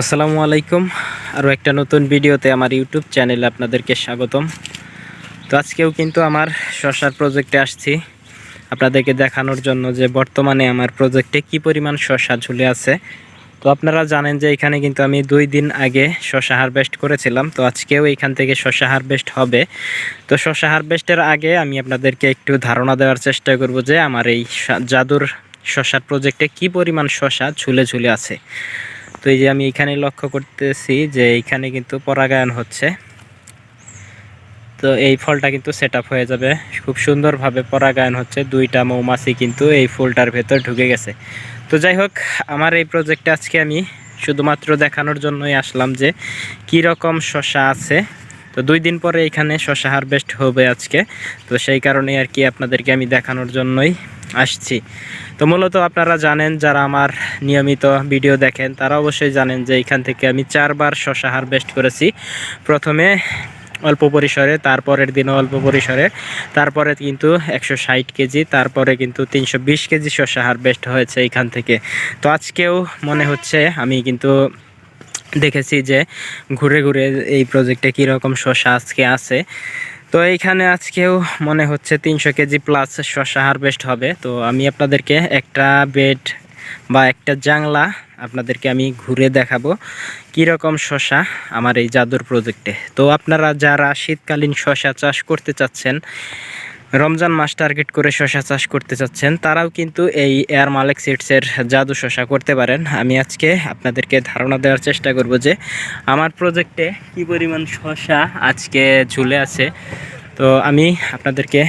আসসালামু আলাইকুম। আরও একটা নতুন ভিডিওতে আমার ইউটিউব চ্যানেলে আপনাদেরকে স্বাগতম। তো আজকেও কিন্তু আমার শশার প্রজেক্টে আসছি। আপনাদেরকে দেখানোর জন্য যে বর্তমানে আমার প্রজেক্টে কি পরিমাণ শশা ঝুলে আছে। তো আপনারা জানেন যে এখানে কিন্তু আমি দুই দিন আগে শশা হারভেস্ট করেছিলাম। তো আজকেও এইখান থেকে শশা হারভেস্ট হবে। তো শশা হারভেস্টের আগে আমি আপনাদেরকে একটু ধারণা দেওয়ার চেষ্টা করব যে আমার এই জাদুর শশার প্রজেক্টে কি পরিমাণ শশা ঝুলে ঝুলে আছে। তো এই যে আমি এখানে লক্ষ্য করতেছি যে এইখানে কিন্তু পরাগায়ন হচ্ছে। তো এই ফলটা কিন্তু সেট হয়ে যাবে। খুব সুন্দরভাবে পরাগায়ন হচ্ছে। দুইটা মৌমাছি কিন্তু এই ফুলটার ভেতর ঢুকে গেছে। তো যাই হোক, আমার এই প্রজেক্টে আজকে আমি শুধুমাত্র দেখানোর জন্যই আসলাম যে কি রকম শশা আছে। তো দুই দিন পরে এখানে শশা হারভেস্ট হবে আজকে। তো সেই কারণে আর কি আপনাদেরকে আমি দেখানোর জন্যই আসছি। তো মূলত আপনারা জানেন, যারা আমার নিয়মিত ভিডিও দেখেন, তারা অবশ্যই জানেন যে এখান থেকে আমি চারবার শশা হারভেস্ট করেছি। প্রথমে অল্প পরিসরে, তারপরের দিনও অল্প পরিসরে, তারপরে কিন্তু একশো ষাট কেজি, তারপরে কিন্তু তিনশো বিশ কেজি শশা হারভেস্ট হয়েছে এখান থেকে। তো আজকেও মনে হচ্ছে, আমি কিন্তু দেখেছি যে ঘুরে ঘুরে এই প্রজেক্টে কীরকম শশা আজকে আছে। তো এইখানে আজকেও মনে হচ্ছে তিনশো কেজি প্লাস শশা হারভেস্ট হবে। তো আমি আপনাদেরকে একটা বেড বা একটা জাংলা আপনাদেরকে আমি ঘুরে দেখাবো কীরকম শশা আমার এই জাদুর প্রজেক্টে তো আপনারা যারা শীতকালীন শশা চাষ করতে চাচ্ছেন রমজান মাস টার্গেট করে শশা চাষ করতে চাচ্ছেন, তারাও কিন্তু এই এয়ার মালেক সিডসের জাদু শশা করতে পারেন। আমি আজকে আপনাদেরকে ধারণা দেওয়ার চেষ্টা করব যে আমার প্রজেক্টে কি পরিমাণ শশা আজকে ঝুলে আছে। তো আমি আপনাদেরকে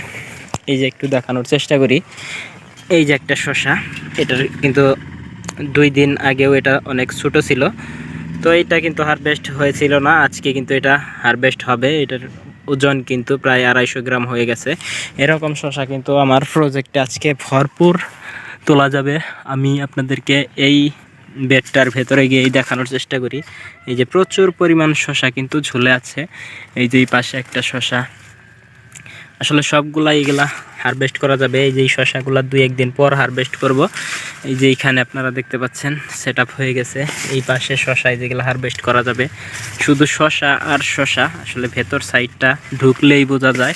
এই যে একটু দেখানোর চেষ্টা করি। এই যে একটা শশা এটার কিন্তু দুই দিন আগেও এটা অনেক ছোটো ছিল। তো এটা কিন্তু হারভেস্ট হয়েছিল না, আজকে কিন্তু এটা হারভেস্ট হবে। এটার ওজন কিন্তু প্রায় আড়াইশো গ্রাম হয়ে গেছে। এরকম শশা কিন্তু আমার প্রজেক্টে আজকে ভরপুর তোলা যাবে। আমি আপনাদেরকে এই বেডটার ভেতরে গিয়েই দেখানোর চেষ্টা করি। এই যে প্রচুর পরিমাণ শশা কিন্তু ঝুলে আছে। এই যে পাশে একটা শশা। আসলে সবগুলা এগুলা হারভেস্ট করা যাবে। এই যে এই শশাগুলা দুই একদিন পর হারভেস্ট করব। এই যে এইখানে আপনারা দেখতে পাচ্ছেন সেট হয়ে গেছে। এই পাশে শশা এই যেগুলো হারভেস্ট করা যাবে। শুধু শশা আর শশা আসলে ভেতর সাইডটা ঢুকলেই বোঝা যায়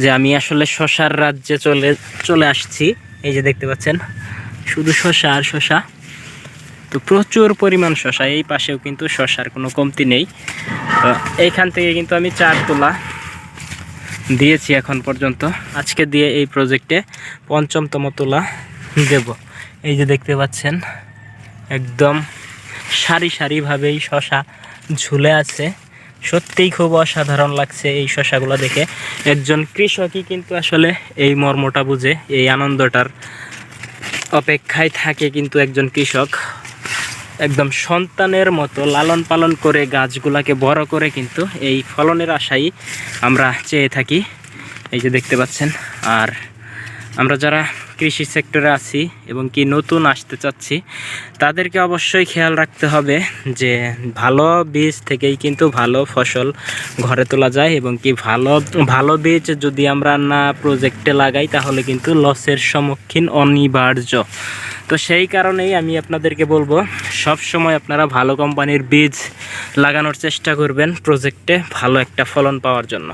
যে আমি আসলে শশার রাজ্যে চলে চলে আসছি। এই যে দেখতে পাচ্ছেন, শুধু শশা আর শশা তো প্রচুর পরিমাণ শশা এই পাশেও কিন্তু শশার কোনো কমতি নেই। তো এইখান থেকে কিন্তু আমি চার তোলা দিয়েছি এখন পর্যন্ত। আজকে দিয়ে এই প্রজেক্টে পঞ্চমতম তোলা দেব। এই যে দেখতে পাচ্ছেন, একদম সারি সারিভাবেই শশা ঝুলে আছে। সত্যিই খুব অসাধারণ লাগছে এই শশাগুলো দেখে। একজন কৃষকই কিন্তু আসলে এই মর্মটা বুঝে, এই আনন্দটার অপেক্ষায় থাকে কিন্তু একজন কৃষক। একদম সন্তানের মতো লালন পালন করে গাছগুলাকে বড় করে কিন্তু এই ফলনের আশাই আমরা চেয়ে থাকি। এই যে দেখতে পাচ্ছেন, আর আমরা যারা কৃষি সেক্টরে আছি এবং কি নতুন আসতে চাচ্ছি, তাদেরকে অবশ্যই খেয়াল রাখতে হবে যে ভালো বীজ থেকেই কিন্তু ভালো ফসল ঘরে তোলা যায় এবং কি ভালো ভালো বীজ যদি আমরা না প্রজেক্টে লাগাই, তাহলে কিন্তু লসের সম্মুখীন অনিবার্য। তো সেই কারণেই আমি আপনাদেরকে বলব, সব সময় আপনারা ভালো কোম্পানির বীজ লাগানোর চেষ্টা করবেন প্রজেক্টে ভালো একটা ফলন পাওয়ার জন্য।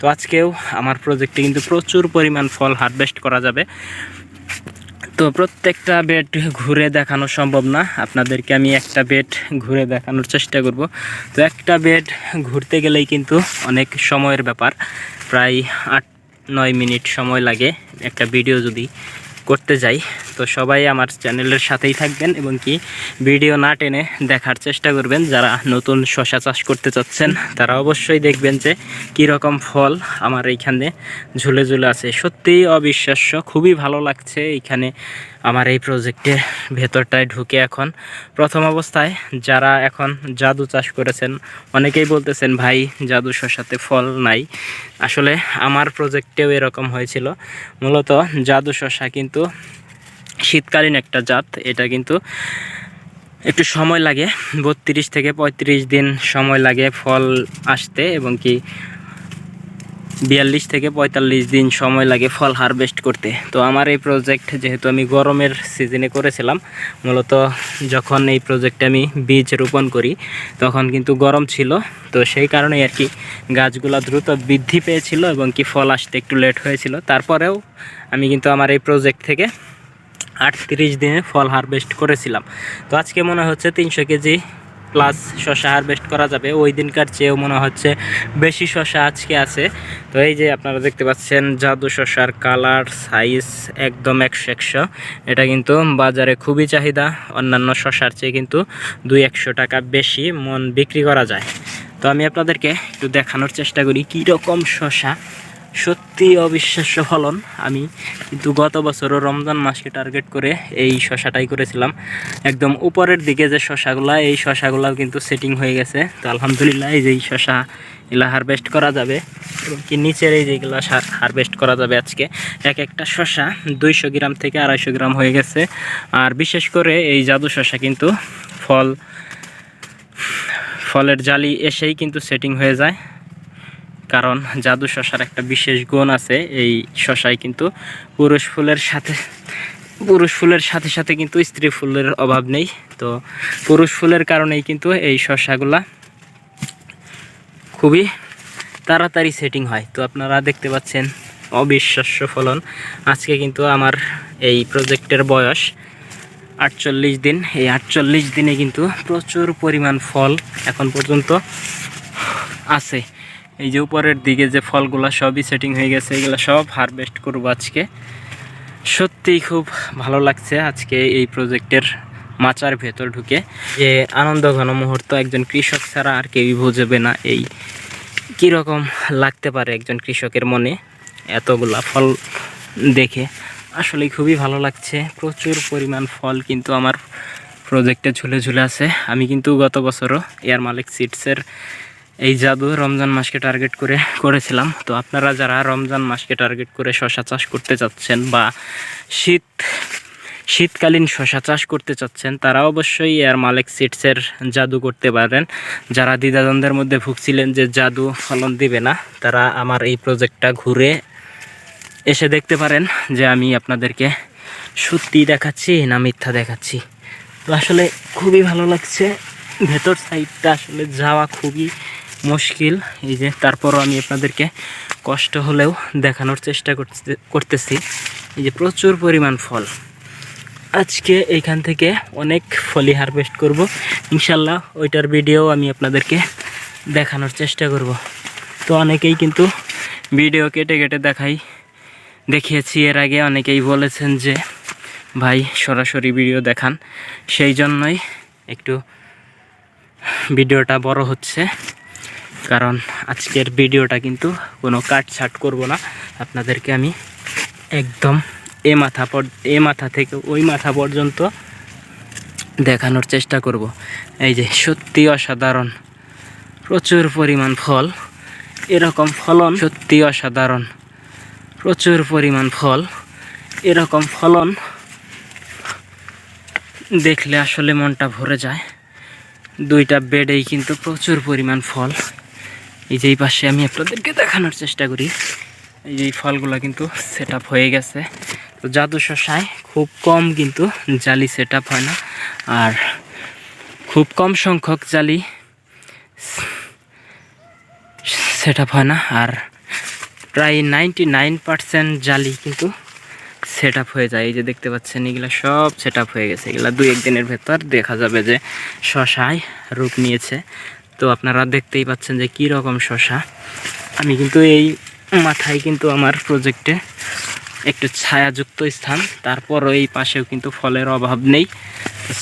তো আজকেও আমার প্রজেক্টে কিন্তু প্রচুর পরিমাণ ফল হারভেস্ট করা যাবে। তো প্রত্যেকটা বেড ঘুরে দেখানো সম্ভব না। আপনাদেরকে আমি একটা বেড ঘুরে দেখানোর চেষ্টা করব। তো একটা বেড ঘুরতে গেলেই কিন্তু অনেক সময়ের ব্যাপার। প্রায় আট নয় মিনিট সময় লাগে। একটা ভিডিও যদি করতে যাই। তো সবাই আমার চ্যানেলের সাথেই থাকবেন এবং কি ভিডিও না টেনে দেখার চেষ্টা করবেন। যারা নতুন শশা চাষ করতে চাচ্ছেন, তারা অবশ্যই দেখবেন যে কী রকম ফল আমার এইখানে ঝুলে ঝুলে আছে। সত্যিই অবিশ্বাস্য, খুবই ভালো লাগছে এইখানে আমার এই প্রজেক্টের ভেতরটায় ঢুকে এখন প্রথম অবস্থায় যারা এখন জাদু চাষ করেছেন, অনেকেই বলতেছেন, ভাই, জাদু শশাতে ফল নাই। আসলে আমার প্রজেক্টেও এরকম হয়েছিল। মূলত জাদু শশা কিন্তু শীতকালীন একটা জাত। এটা কিন্তু একটু সময় লাগে, বত্রিশ থেকে পঁয়ত্রিশ দিন সময় লাগে ফল আসতে এবং কি বিয়াল্লিশ থেকে পঁয়তাল্লিশ দিন সময় লাগে ফল হারভেস্ট করতে। তো আমার এই প্রজেক্ট যেহেতু আমি গরমের সিজনে করেছিলাম, মূলত যখন এই প্রজেক্টে আমি বীজ রোপণ করি, তখন কিন্তু গরম ছিল। তো সেই কারণে আর কি গাছগুলো দ্রুত বৃদ্ধি পেয়েছিল এবং কি ফল আসতে একটু লেট হয়েছিল। তারপরেও আমি কিন্তু আমার এই প্রজেক্ট থেকে আটত্রিশ দিনে ফল হারভেস্ট করেছিলাম। তো আজকে মনে হচ্ছে তিনশো কেজি প্লাস শশা হারভেস্ট করা যাবে। ওই দিনকার চেয়েও মনে হচ্ছে বেশি শশা আজকে আছে। তো এই যে আপনারা দেখতে পাচ্ছেন, জাদু শশার কালার, সাইজ একদম একশো একশো। এটা কিন্তু বাজারে খুবই চাহিদা। অন্যান্য শশার চেয়ে কিন্তু দুই একশো টাকা বেশি মন বিক্রি করা যায়। তো আমি আপনাদেরকে একটু দেখানোর চেষ্টা করি, কীরকম শশা সত্যি অবিশ্বাস্য ফলন। আমি কিন্তু গত বছরও রমজান মাসকে টার্গেট করে এই শশাটাই করেছিলাম। একদম উপরের দিকে যে শশাগুলা, এই শশাগুলাও কিন্তু সেটিং হয়ে গেছে। তো আলহামদুলিল্লাহ এই যে শশা এগুলা হারভেস্ট করা যাবে এবং কি নিচের এই যেগুলো হারভেস্ট করা যাবে আজকে, এক একটা শশা দুইশো গ্রাম থেকে আড়াইশো গ্রাম হয়ে গেছে। আর বিশেষ করে এই জাদু শশা কিন্তু ফল, ফলের জালি এসেই কিন্তু সেটিং হয়ে যায়। কারণ জাদু শশার একটা বিশেষ গুণ আছে। এই শশায় কিন্তু পুরুষ ফুলের সাথে, পুরুষ ফুলের সাথে সাথে কিন্তু স্ত্রী ফুলের অভাব নেই। তো পুরুষ ফুলের কারণেই কিন্তু এই শশাগুলা খুবই তাড়াতাড়ি সেটিং হয়। তো আপনারা দেখতে পাচ্ছেন অবিশ্বাস্য ফলন। আজকে কিন্তু আমার এই প্রজেক্টের বয়স আটচল্লিশ দিন। এই আটচল্লিশ দিনে কিন্তু প্রচুর পরিমাণ ফল এখন পর্যন্ত আছে। এই যে উপরের দিকে যে ফলগুলো সবই সেটিং হয়ে গেছে, এগুলো সব হারভেস্ট করব আজকে। সত্যিই খুব ভালো লাগছে আজকে এই প্রজেক্টের মাচার ভেতর ঢুকে। যে আনন্দ ঘন মুহূর্ত, একজন কৃষক ছাড়া আর কেউই বুঝবে না এই কীরকম লাগতে পারে একজন কৃষকের মনে এতগুলা ফল দেখে। আসলে খুবই ভালো লাগছে, প্রচুর পরিমাণ ফল কিন্তু আমার প্রজেক্টে ঝুলে ঝুলে আছে। আমি কিন্তু গত বছরও এয়ার মালিক সিডসের এই জাদু রমজান মাসকে টার্গেট করে, করেছিলাম। তো আপনারা যারা রমজান মাসকে টার্গেট করে শশা চাষ করতে চাচ্ছেন বা শীত, শীতকালীন শশা চাষ করতে চাচ্ছেন, তারা অবশ্যই এয়ার মালিক সিডসের জাদু করতে পারেন। যারা দ্বিধাদ্বন্দ্বের মধ্যে ভুগছিলেন যে জাদু ফলন দিবে না, তারা আমার এই প্রজেক্টটা ঘুরে এসে দেখতে পারেন যে আমি আপনাদেরকে সত্যি দেখাচ্ছি না মিথ্যা দেখাচ্ছি। তো আসলে খুবই ভালো লাগছে। ভেতর সাইডটা আসলে যাওয়া খুবই মুশকিল। এই যে তারপরও আমি আপনাদেরকে কষ্ট হলেও দেখানোর চেষ্টা করতে করতেছি। এই যে প্রচুর পরিমাণ ফল। আজকে এইখান থেকে অনেক ফলি হারভেস্ট করব। ইনশাল্লাহ ওইটার ভিডিও আমি আপনাদেরকে দেখানোর চেষ্টা করব। তো অনেকেই কিন্তু ভিডিও কেটে কেটে দেখাই। দেখিয়েছি এর আগে অনেকেই বলেছেন যে, ভাই, সরাসরি ভিডিও দেখান। সেই জন্যই একটু ভিডিওটা বড় হচ্ছে। কারণ আজকের ভিডিওটা কিন্তু কোনো কাট ছাট করব না। আপনাদেরকে আমি একদম এ মাথা এ মাথা থেকে ওই মাথা পর্যন্ত দেখানোর চেষ্টা করব। এই যে সত্যি অসাধারণ, প্রচুর পরিমাণ ফল, এরকম ফলন সত্যি অসাধারণ, প্রচুর পরিমাণ ফল, এরকম ফলন দেখলে আসলে মনটা ভরে যায়। দুইটা বেডেই কিন্তু প্রচুর পরিমাণ ফল। এই যে এই পাশে আমি আপনাদেরকে দেখানোর চেষ্টা করি। এই যে এই ফলগুলো কিন্তু সেট হয়ে গেছে। তো জাদু শশায় খুব কম কিন্তু জালি সেট হয় না। আর খুব কম সংখ্যক জালি সেট হয় না। আর প্রায় নাইনটি নাইন পার্সেন্ট জালি কিন্তু সেট হয়ে যায়। এই যে দেখতে পাচ্ছেন, এগুলো সব সেট হয়ে গেছে। এগুলো দুই একদিনের ভেতর দেখা যাবে যে শশায় রূপ নিয়েছে। তো আপনারা দেখতেই পাচ্ছেন যে কী রকম শশা। আমি কিন্তু এই মাথায় কিন্তু আমার প্রজেক্টে একটু ছায়াযুক্ত স্থান, তারপরও এই পাশেও কিন্তু ফলের অভাব নেই।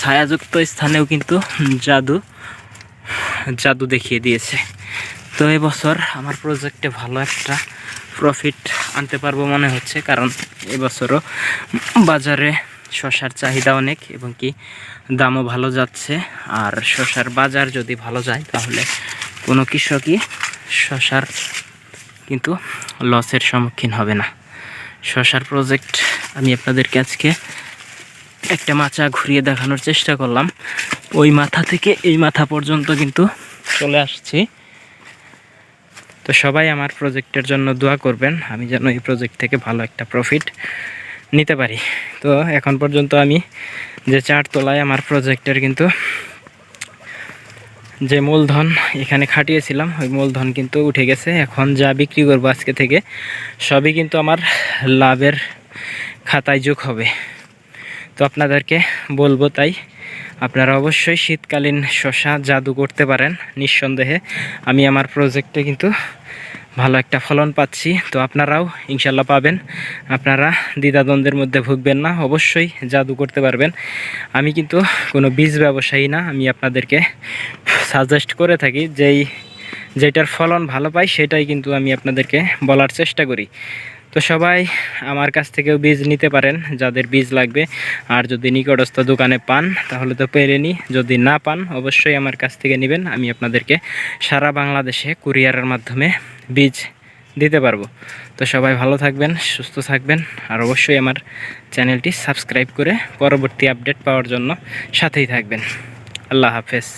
ছায়াযুক্ত স্থানেও কিন্তু জাদু জাদু দেখিয়ে দিয়েছে। তো এবছর আমার প্রজেক্টে ভালো একটা প্রফিট আনতে পারব মনে হচ্ছে, কারণ এবছরও বাজারে শশার চাহিদা অনেক এবং কি দামও ভালো যাচ্ছে। আর শশার বাজার যদি ভালো যায়, তাহলে কোনো কৃষকই শশার কিন্তু লসের সম্মুখীন হবে না। শশার প্রজেক্ট আমি আপনাদেরকে আজকে একটা মাচা ঘুরিয়ে দেখানোর চেষ্টা করলাম। ওই মাথা থেকে এই মাথা পর্যন্ত কিন্তু চলে আসছি। তো সবাই আমার প্রজেক্টের জন্য দোয়া করবেন। আমি যেন এই প্রজেক্ট থেকে ভালো একটা প্রফিট নিতে পারি। তো এখন পর্যন্ত আমি যে চার তলায় আমার প্রজেক্টের কিন্তু যে মূলধন এখানে খাটিয়েছিলাম, ওই মূলধন কিন্তু উঠে গেছে। এখন যা বিক্রি করব আজকে থেকে, সবই কিন্তু আমার লাভের খাতায় যোগ হবে। তো আপনাদেরকে বলব তাই, আপনারা অবশ্যই শীতকালীন শশা জাদু করতে পারেন। নিঃসন্দেহে আমি আমার প্রজেক্টে কিন্তু ভালো একটা ফলন পাচ্ছি। তো আপনারাও ইনশাল্লাহ পাবেন। আপনারা দ্বিধাদ্বন্দ্বের মধ্যে ভুগবেন না। অবশ্যই জাদু করতে পারবেন। আমি কিন্তু কোনো বীজ ব্যবসায়ী না। আমি আপনাদেরকে সাজেস্ট করে থাকি যেই, যেটার ফলন ভালো পাই সেটাই কিন্তু আমি আপনাদেরকে বলার চেষ্টা করি। তো সবাই আমার কাছ থেকেও বীজ নিতে পারেন, যাদের বীজ লাগবে। আর যদি নিকটস্থ দোকানে পান, তাহলে তো পেরে নিই যদি না পান, অবশ্যই আমার কাছ থেকে নেবেন। আমি আপনাদেরকে সারা বাংলাদেশে কুরিয়ারের মাধ্যমে বীজ দিতে পারব। তো সবাই ভালো থাকবেন, সুস্থ থাকবেন। আর অবশ্যই আমার চ্যানেলটি সাবস্ক্রাইব করে পরবর্তী আপডেট পাওয়ার জন্য সাথেই থাকবেন। আল্লাহ হাফেজ।